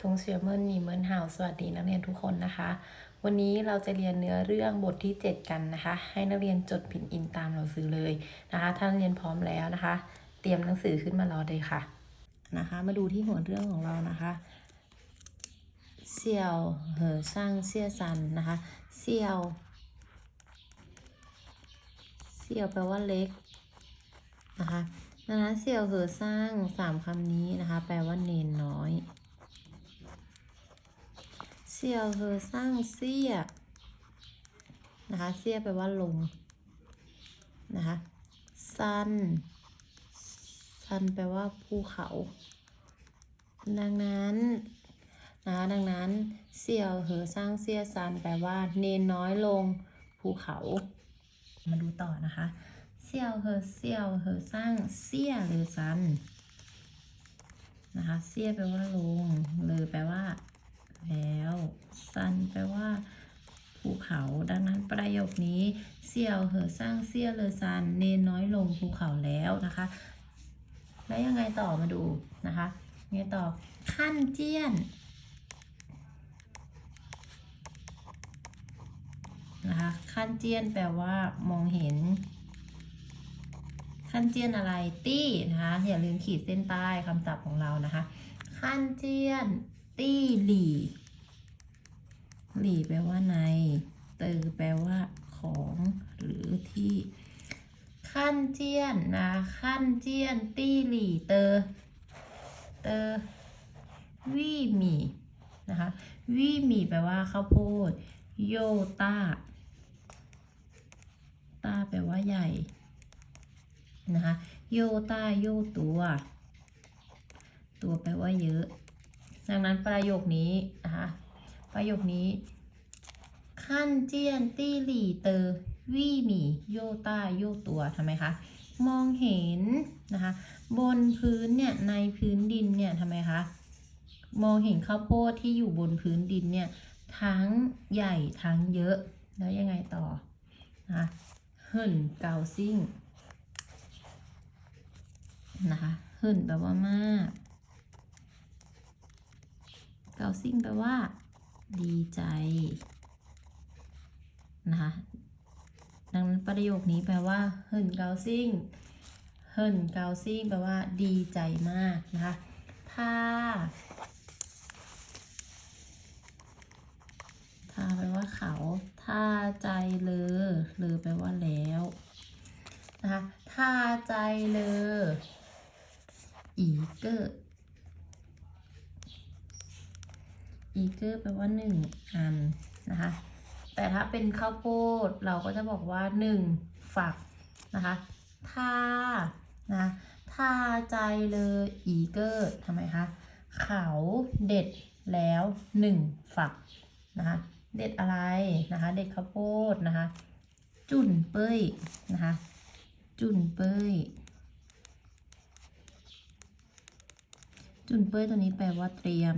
ทงเสียเมินหนีเมินหาวสวัสดีนักเรียนทุกคนนะคะ วันนี้เราจะเรียนเนื้อเรื่องบทที่ 7 กันนะคะ ให้นักเรียนจดพินอินตามเราซื้อเลยนะคะถ้านักเรียนพร้อมแล้วนะคะ เตรียมหนังสือขึ้นมารอเลยค่ะนะคะ มาดูที่หัวเรื่องของเรานะคะเสี่ยวเหอช่างเสี่ยซันนะคะเสี่ยวเสี่ยวแปลว่าเล็กนะคะนั้นเสี่ยวเหอสร้างสามคำนี้นะคะ แปลว่าเนนน้อย เสี่ยวเหอสร้างเสียนะคะเสียแปลว่าลงนะคะซันซันแปลว่าภูเขา ดังนั้นนะคะดังนั้นเสียวเหอสร้างเสียซันแปลว่าเนนน้อยลงภูเขา มาดูต่อนะคะเสียวเหอเสียวเหอสร้างเสี่ยหรือซันนะคะเสียแปลว่าลงหรือแปลว่า แล้ว ซันแปลว่าภูเขาดังนั้นประโยคนี้เสี่ยวเหอสร้างเสี่ยเลอซันเนนน้อยลงภูเขาแล้วนะคะ แล้วยังไงต่อมาดูนะคะยังไงต่อขั้นเจี้ยนนะคะขั้นเจี้ยนแปลว่ามองเห็น ขั้นเจี้ยนอะไรตี้นะคะอย่าลืมขีดเส้นใต้คำศัพท์ของเรานะคะขั้นเจี้ยน ตี้หลี่ หลี่แปลว่าใน เตอแปลว่าของหรือที่ ขั้นเจียนนะขั้นเจียน ตี้หลี่ เตอ เตอวี่หมี่นะคะวี่หมี่แปลว่าข้าวโพด โยต้าต้าแปลว่าใหญ่นะคะโยต้าโยตัว ตัวแปลว่าเยอะ ดังนั้นประโยคนี้นะคะประโยคนี้ขั้นเจียนตี้หลี่เตอวี่หมี่โยต้าโยตัวทำไมคะมองเห็นนะคะบนพื้นเนี่ยในพื้นดินเนี่ยทำไมคะมองเห็นข้าวโพดที่อยู่บนพื้นดินเนี่ยทั้งใหญ่ทั้งเยอะแล้วยังไงต่อนะคะเหินเกาซิ่งนะคะเหินแปลว่ามาก เกาซิ่งแปลว่า ดีใจนะคะดังนั้นประโยคนี้แปลว่าเหินเกาซิ่งเหินเกาซิ่งแปลว่า ดีใจมากนะคะถ้าถ้าแปลว่าเขาถ้าใจเลอเลอแปลว่าแล้วนะคะถ้าใจเลออีเกอร์ อีเกอร์แปลว่าหนึ่งอันนะคะ แต่ถ้าเป็นข้าวโพดเราก็จะบอกว่าหนึ่งฝักนะคะถ้านะถ้าใจเลยอีเกอร์ทำไมคะเขาเด็ดแล้วหนึ่งฝักนะคะเด็ดอะไรนะคะ เด็ดข้าวโพดนะคะ จุ่นเป้ยนะคะ จุ่นเป้ยจุ่นเป้ยตัวนี้แปลว่าเตรียม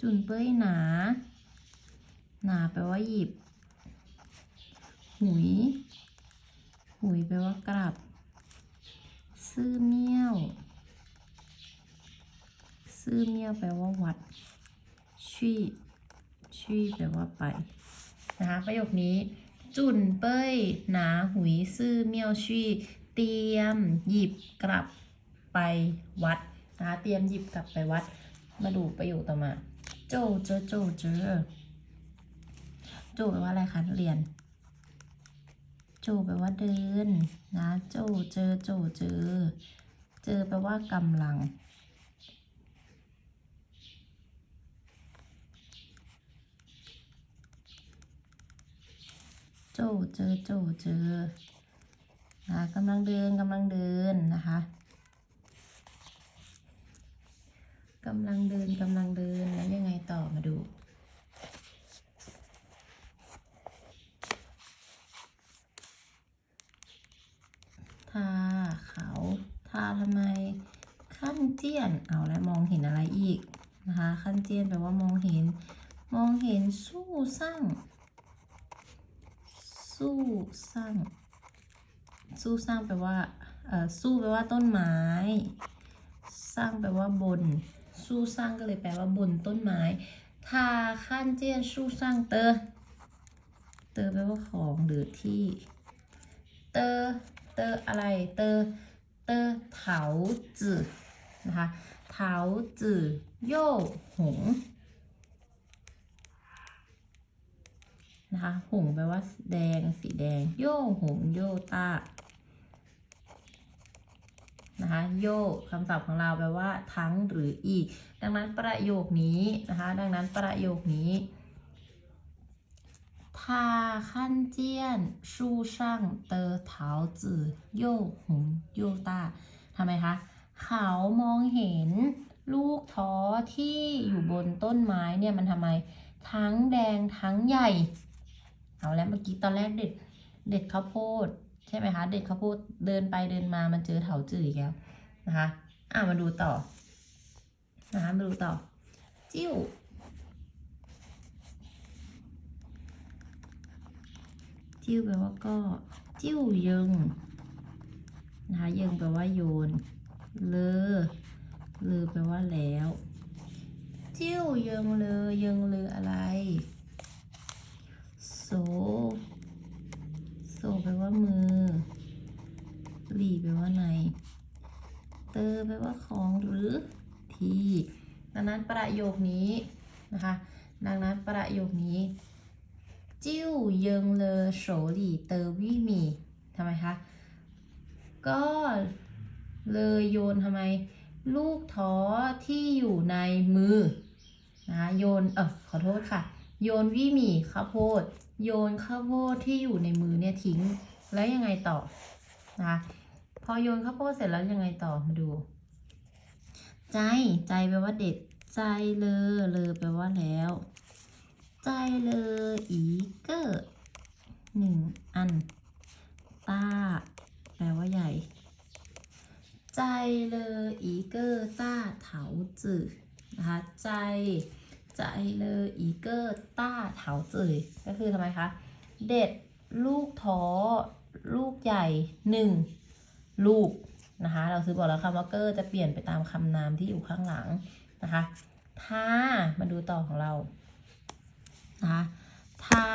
จุนเป้ยหนา หนาแปลว่าหยิบ หุย หุยแปลว่ากลับ ซื่อเมี่ยว ซื่อเมี่ยวแปลว่าวัดชี่ชี่แปลว่าไปนะคะประโยคนี้ จุนเป้ยหนาหุยซื่อเมี่ยวชี่เตรียมหยิบกลับไปวัดนะคะเตรียมหยิบกลับไปวัด มาดูประโยคต่อมา โจเจอโจเจอโจแปลว่าอะไรคะเรียน โจแปลว่าเดินนะ โจเจอโจเจอ เจอแปลว่ากำลังโจเจอโจเจอนะกำลังเดินกำลังเดินนะคะกำลังเดินกำลังเดิน ต่อมาดู ทาเขาทาทำไมขั้นเจียน เอาแล้วมองเห็นอะไรอีกนะคะ ขั้นเจียนแปลว่ามองเห็น มองเห็นสู้สร้าง สู้สร้าง สู้สร้างแปลว่า เอ่อ สู้แปลว่าต้นไม้ สร้างแปลว่าบน ซูซังก็เลยแปลว่าบนต้นไม้ทาขั้นเจียนซูซังเตอเตอแปลว่าของหรือที่ เตอเตออะไร เตอเตอเถาจือนะคะเถาจือโย่หงนะคะหงแปลว่าแดงสีแดง โย่หงโยต้า นะคะ โย่คำศัพท์ของเราแปลว่าทั้งหรืออีก ดังนั้นประโยคนี้นะคะ ดังนั้นประโยคนี้ 他看见树上的桃子又红又大ทำไมคะ เขามองเห็นลูกท้อที่อยู่บนต้นไม้เนี่ยมันทำไม ทั้งแดงทั้งใหญ่ เอาแล้วเมื่อกี้ตอนแรกเด็ด เด็ดข้าวโพด ใช่ไหมคะ เด็ดข้าวโพดเดินไปเดินมามันเจอเถาจืดอีกแล้วนะคะอะมาดูต่อนะคะมาดูต่อ จิ้วจิ้วแปลว่าก็ จิ้วเยิงนะคะเยิงแปลว่าโยน เลอเลอแปลว่าแล้ว จิ้วเยิงเลอเยิงเลออะไร โซ โซแปลว่ามือ หลีแปลว่าใน เตอแปลว่าของหรือที่ ดังนั้นประโยคนี้นะคะ ดังนั้นประโยคนี้ จิ้วเยิงเลอโฉหลีเตอวี่มีทำไมคะ ก็เลยโยนทำไม ลูกท้อที่อยู่ในมือนะโยน เออขอโทษค่ะ โยนวี่มีข้าวโพด โยนข้าวโพดที่อยู่ในมือเนี่ยทิ้งแล้วยังไงต่อนะคะพอโยนข้าวโพดเสร็จแล้วยังไงต่อมาดู ใจใจแปลว่าเด็ด ใจเลอเลอแปลว่าแล้ว ใจเลออีเกอร์หนึ่งอันต้าแปลว่าใหญ่ ใจเลออีเกอร์ต้าเถาจือนะคะใจ ใจเลออีเกอร์ต้าเถาจือก็คือทำไมคะ เด็ดลูกท้อลูกใหญ่หนึ่งลูกนะคะ เราซื้อบอกแล้วคำว่าเกอร์จะเปลี่ยนไปตามคำนามที่อยู่ข้างหลังนะคะ ถ้ามาดูต่อของเรานะคะทา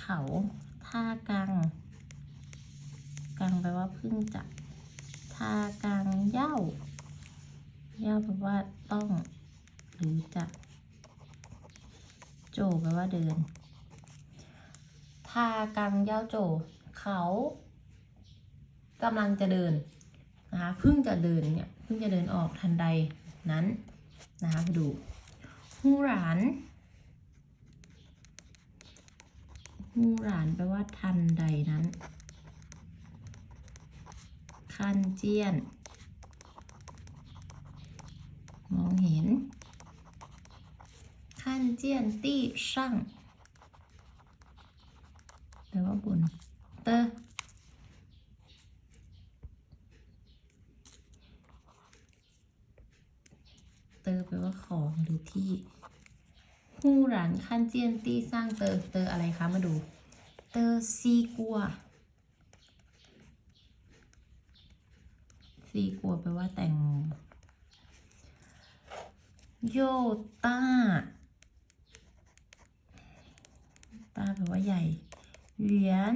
เขาท่ากัง กังแปลว่าพึ่งจับทากังเหย้าเหย้าแปลว่าต้อง หรือจะโจแปลว่า เดินทากังเย้าโจ เขากำลังจะเดินนะคะเพิ่งจะเดินเนี่ยเพิ่งจะเดินออกทันใดนั้นนะคะดูฮูหรานฮูหรานแปลว่าทันใดนั้นคันเจียน มองเห็น คันเจียนตี้ช่างแปลว่าบนเตอเตอแปลว่าของหรือที่ฮูหรานคันเจียนตี้สร้างเตอเตออะไรคะมาดู เตอซีกัวซีกัวแปลว่าแต่งโยต้า ตาแปลว่าใหญ่ เหรียญ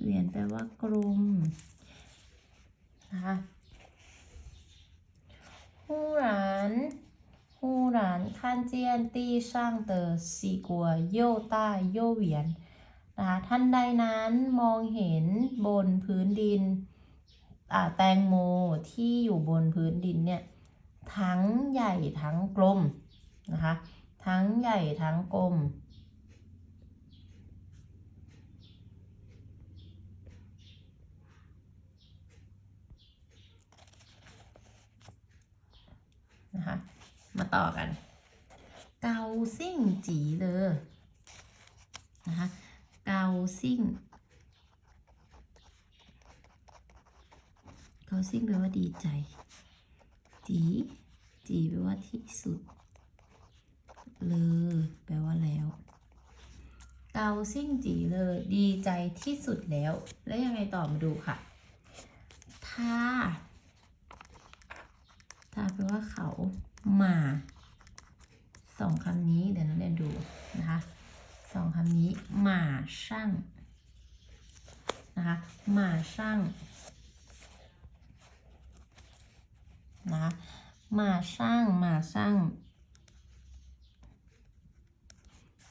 เหรียญแปลว่ากลมนะคะ忽然忽然看见地上的西瓜又大又圆นะคะท่านใดนั้นมองเห็นบนพื้นดินแตงโมที่อยู่บนพื้นดินเนี่ยทั้งใหญ่ทั้งกลมนะคะทั้งใหญ่ทั้งกลม นะคะ มาต่อกัน เกาซิ่งจีเลยนะคะ เกาซิ่ง เกาซิ่งแปลว่าดีใจ จีจีแปลว่าที่สุด เลอแปลว่าแล้ว เกาซิ่งจีเลยดีใจที่สุดแล้ว แล้วยังไงต่อมาดูค่ะทท่า ท่าแปลว่าเขามาสองคำนี้เดี๋ยวนักเรียนดูนะคะสองคำนี้มาช่างนะคะมาช่างนะคะมาช่างมาช่าง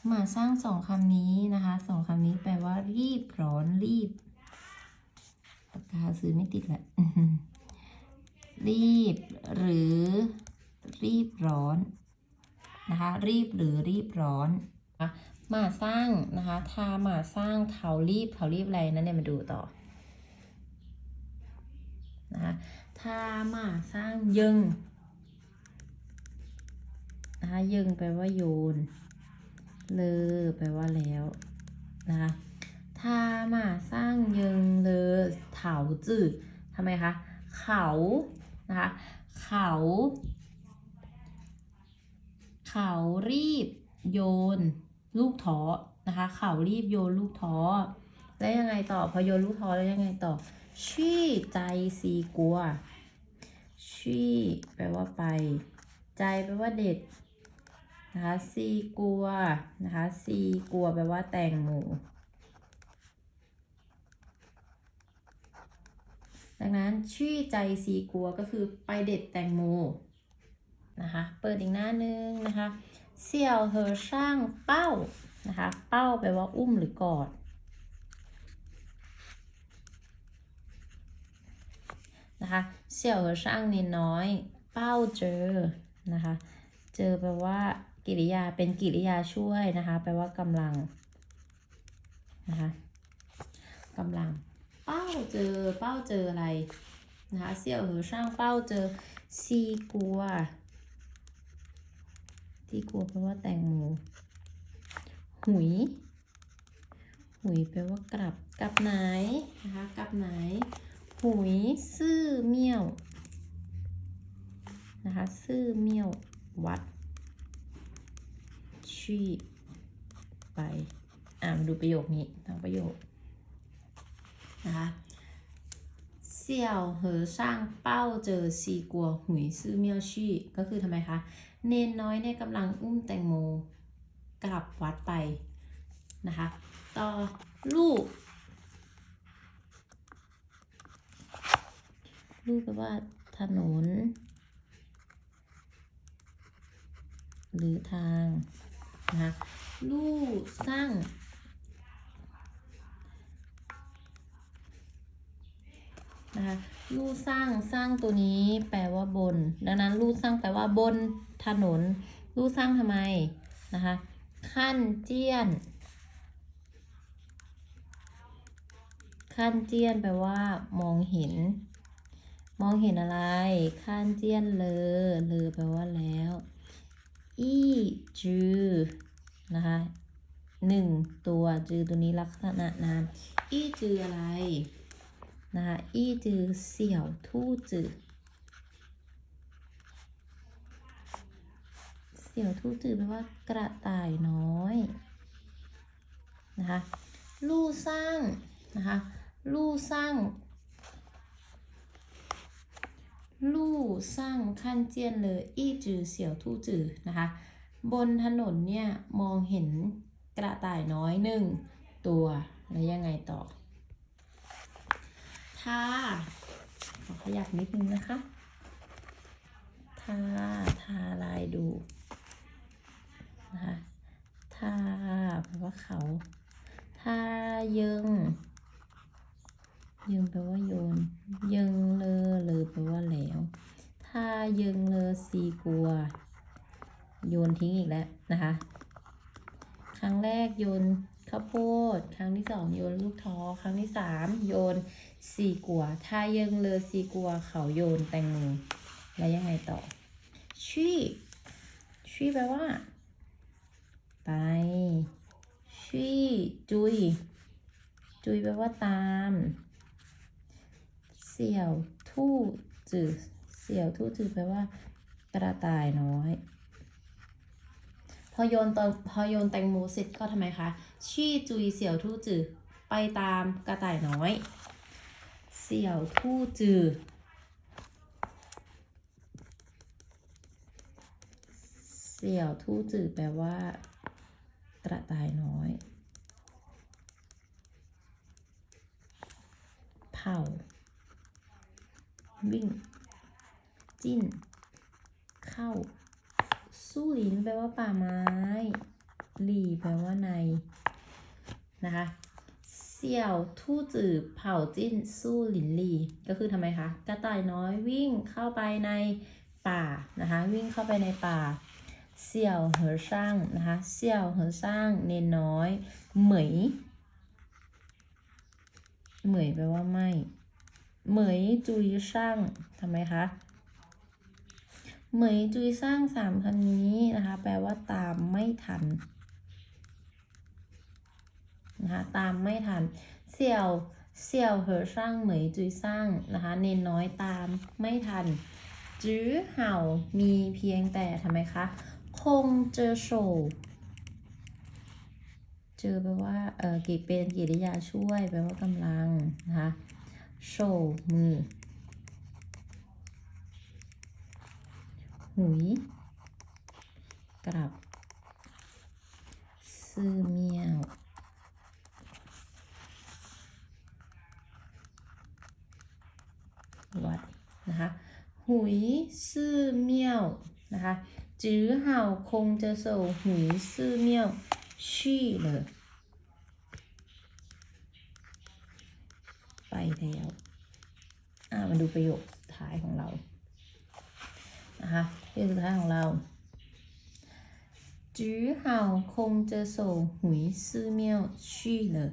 มาช่างสองคำนี้นะคะสองคำนี้แปลว่ารีบร้อนรีบปากกาซื้อไม่ติดแหละ รีบหรือรีบร้อนนะคะรีบหรือรีบร้อนนะมาสร้างนะคะทามาสร้างเถารีบเถารีบอะไรนั่นเนี่ยมาดูต่อนะคะทามาสร้างยึงนะคะยึงแปลว่าโยนเลอแปลว่าแล้วนะคะถ้ามาสร้างยิงเลอเถาจืดทำไมคะเขา นะคะ เขา เขารีบโยนลูกท้อนะคะ เขารีบโยนลูกท้อแล้วยังไงต่อพอโยนลูกท้อแล้วยังไงต่อชี่ใจซีกัวชี่แปลว่าไป ใจแปลว่าเด็ดนะคะซีกัวนะคะซีกัวแปลว่าแตงโม ดังนั้นชื่อใจซีกัวก็คือไปเด็ดแตงโมนะคะ เปิดอีกหน้านึงนะคะเสี่ยวเหอช่างเป้านะคะ เป้าแปลว่าอุ้มหรือกอด นะคะเสี่ยวเหอช่างเนนน้อย เป้าเจอนะคะ เจอแปลว่ากิริยาเป็นกิริยาช่วยนะคะ แปลว่ากำลังนะคะกำลัง เป้าเจอเป้าเจออะไรนะคะเสี่ยวเหอช่างเป้าเจอซีกัวซีกัวแปลว่าแตงโมหุย หุยแปลว่ากลับกลับไหนนะคะกลับไหน หุยซื่อเมี่ยวนะคะซื่อเมี่ยววัดชี่ไปอ่ามาดูประโยคนี้ทั้งประโยค นะคะเสี่ยวเหอช่างเป้าเจอซีกัวหุยซื่อเมียวชี่ก็คือทำไมคะเนนน้อยเนี่ยกำลังอุ้มแตงโมกลับวัดไปนะคะต่อลูกลูกแปลว่าถนน หรือทางนะคะลูกสร้าง นะคะลู่สร้างสร้างตัวนี้แปลว่าบน ดังนั้นลู่สร้างแปลว่าบนถนน ลู่สร้างทำไมนะคะขั้นเจี้ยน ขั้นเจี้ยนแปลว่ามองเห็น มองเห็นอะไร ขั้นเจี้ยนเลอเลอแปลว่าแล้วอี้จือนะคะหนึ่งตัวจือตัวนี้ลักษณะนามอี้จืออะไร นะคะอีจือเสี่ยวทู่จือเสี่ยวทู่จือแปลว่ากระต่ายน้อยนะคะลู่สร้างนะคะลู่สร้างลู่สร้างขั้นเจียนเลยอีจือเสี่ยวทู่จือนะคะบนถนนเนี่ยมองเห็นกระต่ายน้อยหนึ่งตัวแล้วยังไงต่อ ทาขอขยับนิดนึงนะคะทาทาลายดูนะคะทาแปลว่าเขาทายึงยึงแปลว่าโยน เยิงเลอเลอแปลว่าแล้ว ทาเยิงเลอซีกัว โยนทิ้งอีกแล้วนะคะ ครั้งแรกโยนข้าวโพด ครั้งที่สองโยนลูกท้อ ครั้งที่สามโยนซีกั ยังเลอซีกัวเขาโยนแตงโมแล้วยังไงต่อชี่ชี่แปลว่า ไปชี่จุย จุยแปลว่าตาม เสี่ยวทู่จือเสี่ยวทู่จือแปลว่า กระต่ายน้อย พอโยนตอนพอโยนแตงโมเสร็จก็ทำไมคะชี่จุยเสี่ยวทู่จือไปตามกระต่ายน้อย เสี่ยวทู่จือ เสี่ยวทู่จือแปลว่า กระต่ายน้อย เผาวิ่ง จิ้น เข้า สู้หลินแปลว่าป่าไม้ หลีแปลว่าใน นะคะ เสี่ยวทู่จือเผาจิ้นสู้หลินหลี ก็คือทำไมคะกระต่ายน้อยวิ่งเข้าไปในป่านะคะ วิ่งเข้าไปในป่า เสี่ยวเหอช่างนะคะเสี่ยวเหอช่างเนนน้อยเหมยเหมยแปลว่าไม่เหมยจุยช่างทำไมคะเหมยจุยสร้างสามคำนี้นะคะ แปลว่าตามไม่ทัน นะคะ ตามไม่ทันเสี่ยวเสี่ยวเหอสร้างเหมยจุยสร้างนะคะเนนน้อยตามไม่ทันจื้อเห่ามีเพียงแต่ทำไมคะคงเจอโชว์เจอแปลว่าเออกิเป็นกิริยาช่วยแปลว่ากำลังนะคะโชว์มือหุยกลับซื่อเมียว วัดนะคะหุยซื่อเมียวนะคะจื้อเห่าคงจะโซหุยซื่อเมียวชี่เลยไปแล้วอ่ามาดูประโยคสุดท้ายของเรานะคะประโยคสุดท้ายของเราจื้อเห่าคงจะโซหุยซื่อเมียวชี่เลย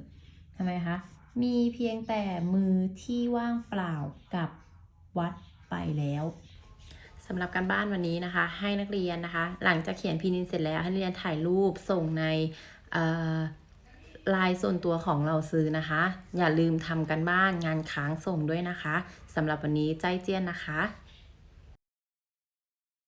ทำไมคะมีเพียงแต่มือที่ว่างเปล่ากับ วัดไปแล้วสำหรับการบ้านวันนี้นะคะ ให้นักเรียนนะคะ หลังจากเขียนพินินเสร็จแล้วให้นักเรียนถ่ายรูปส่งในลายส่วนตัวของเราซื้อนะคะ อย่าลืมทำกันบ้านงานค้างส่งด้วยนะคะสำหรับวันนี้ใจเจียนนะคะ